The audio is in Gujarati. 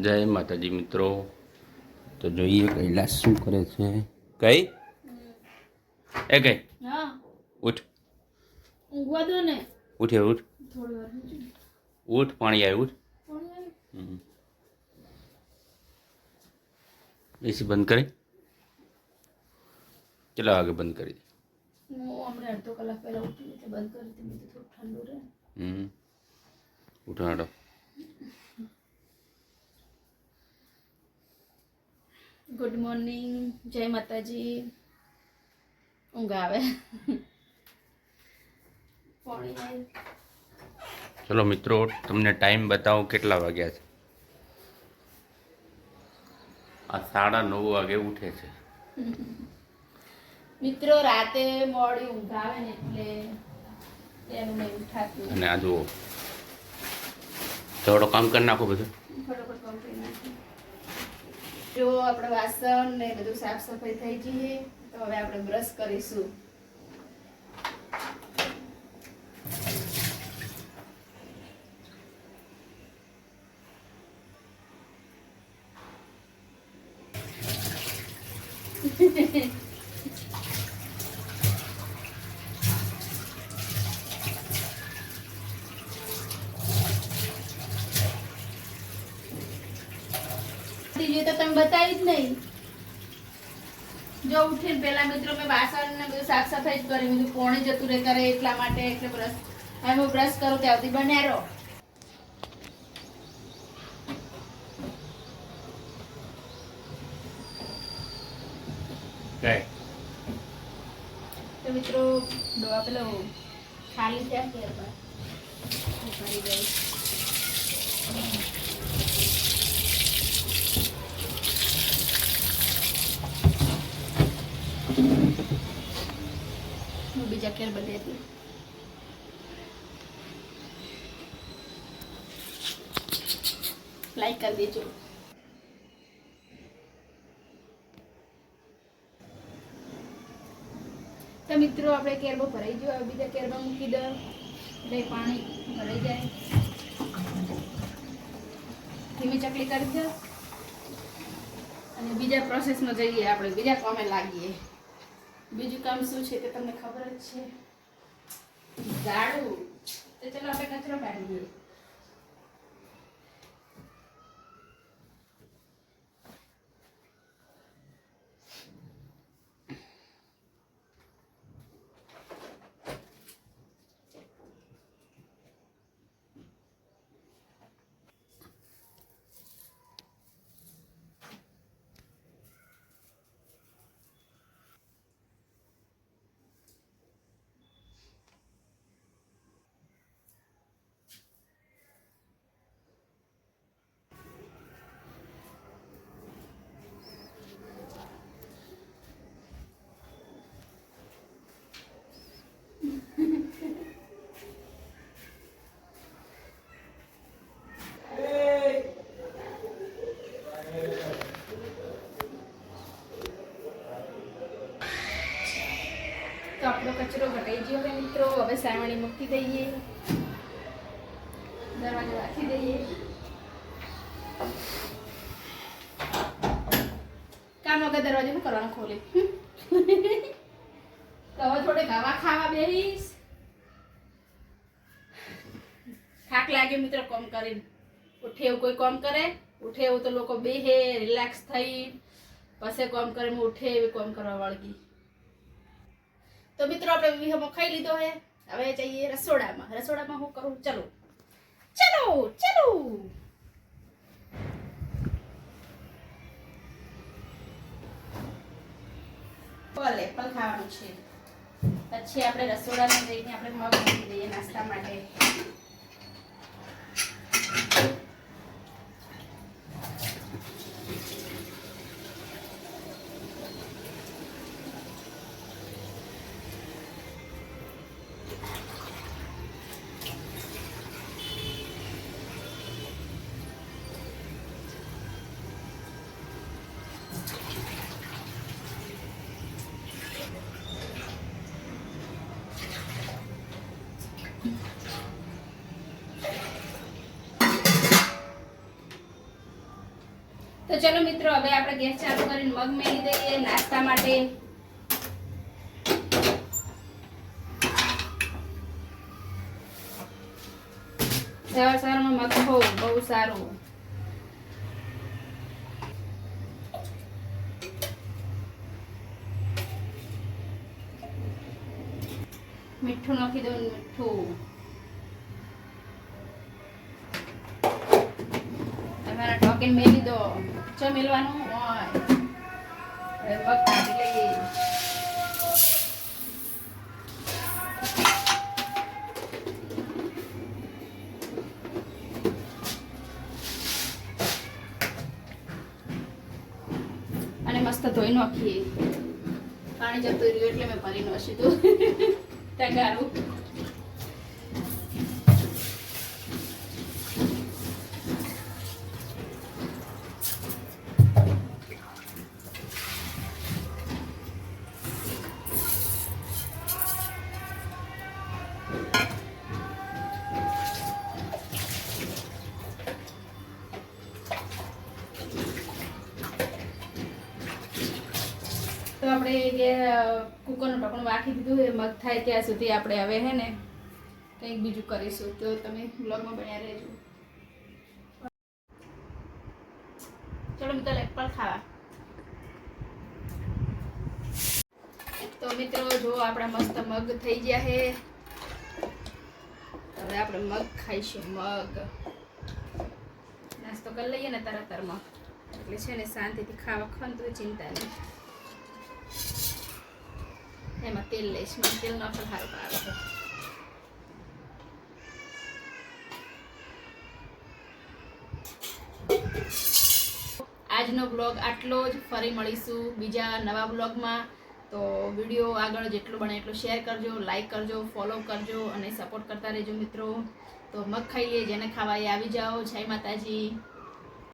જય માતાજી મિત્રો. તો જોઈએ કૈલાસ શું કરે છે. કઈ? એ કઈ? હા. ઉઠ. ઊંઘવા દો ને. ઉઠે ઉઠ. થોડી ઉઠ પાણી આવ્યું ઉઠ? એસી બંધ કરી? કેટલા વાગે બંધ કરી? અડધો કલાક પહેલા ઉઠી બંધ કરી હતી મેં કીધું થોડું ઠંડુ રહે. હમ. ઉઠાડો. ગુડ મોર્નિંગ જય માતાજી ઊંઘ આવે ચલો મિત્રો તમને ટાઈમ બતાવો કેટલા વાગ્યા છે? આ સાડા નવ વાગે ઉઠે છે. મિત્રો રાતે મોડી ઊંઘ આવે ને એટલે એનું નહીં ઉઠાતું અને આ જુઓ. થોડો કામ કરી નાખો બધું. ફટાફટ કામ કરી નાખીએ. જો આપણે વાસણ ને બધું સાફ સફાઈ થઈ જઈએ, તો હવે આપણે બ્રશ કરીશું. બીજું તો તમે બતાવી જ નહીં. જો ઉઠીને પેલા મિત્રો મેં વાસણ ને બધું સાફ સફાઈ જ કરી બધું પોણી જતું રહે કરે એટલા માટે એટલે બ્રશ હવે હું બ્રશ કરું ત્યાંથી બન્યા રહો. તો મિત્રો પેલો ખાલી થયા કે ભરી જાય હું બીજા કેર બને હતી લાઈક કરી દેજો. તો મિત્રો, આપણે કેરબો ભરાઈ ગયો. બીજા કેરબા મૂકી દો. એટલે પાણી ભરાઈ જાય. ધીમી ચકલી કરી દો. અને બીજા પ્રોસેસમાં જઈએ આપણે. બીજા કામે લાગીએ. બીજું કામ શું છે તે તમને ખબર જ છે? ઝાડુ. તો ચલો આપણે કચરો કાઢી તો આપણો કચરો ઘટાઈ ગયો હોય મિત્રો. હવે સાવણી મૂકી દઈએ. દરવાજો રાખી દઈએ. કામ વગર દરવાજો શું કરવાનો ખોલે? તો હવે થોડે ગાવા ખાવા બેહીશ. થાક લાગે મિત્રો કોમ કરીને. ઉઠે એવું કોઈ કોમ કરે? ઉઠે એવું તો લોકો બેહે રિલેક્સ થઈ. પછી કોમ કરે ઉઠે, એવી કોમ કરવા વળગી. તો મિત્રો, આપણે વિહમો ખાઈ લીધો હે. હવે જઈએ રસોડામાં. રસોડામાં હું કરું? ચલો. ચલો ચલો. પલ એપલ ખાવાનું છે. પછી આપણે રસોડામાં જઈને આપણે મગ મૂકી દઈએ નાસ્તા માટે. તો ચલો મિત્રો, હવે આપણે ગેસ ચાલુ કરીને મગ મેળી દઈએ, નાસ્તા માટે. સવાર સવારમાં મગ બહુ બહુ સારું. મીઠું નાખી દઉં મીઠું. તમારા ઢોકીને મેલી દો. ચો મેલવાનું હોય. અને મસ્ત ધોઈ નાખીએ. પાણી જતું રહ્યું એટલે મેં ભરી નાખ્યું ત્યાં ટગારું આપણે કે કુકરનું ઢાંકણું રાખી દીધું એ મગ થાય ત્યાં સુધી આપણે હવે હે ને કંઈક બીજું કરીશું. તો તમે બ્લોગમાં બન્યા રહેજો. ચલો મિત્રો એપલ ખાવા. તો મિત્રો, જો આપણા મસ્ત મગ થઈ ગયા હે. હવે આપણે મગ ખાઈશું, મગ. નાસ્તો કરી લઈએ ને તરત તરમાં એટલે છે ને શાંતિથી ખાવા ખાન તો ચિંતા નહીં. એમાં તેલ લઈશ મને તેલ નાખો સારું છે આજનો બ્લોગ આટલો જ. ફરી મળીશું બીજા નવા બ્લોગમાં તો વીડિયો આગળ જેટલું બને એટલું શેર કરજો લાઈક કરજો ફોલો કરજો અને સપોર્ટ કરતા રહેજો મિત્રો. તો મગ ખાઈ લઈએ જેને ખાવા એ આવી જાઓ. જય માતાજી.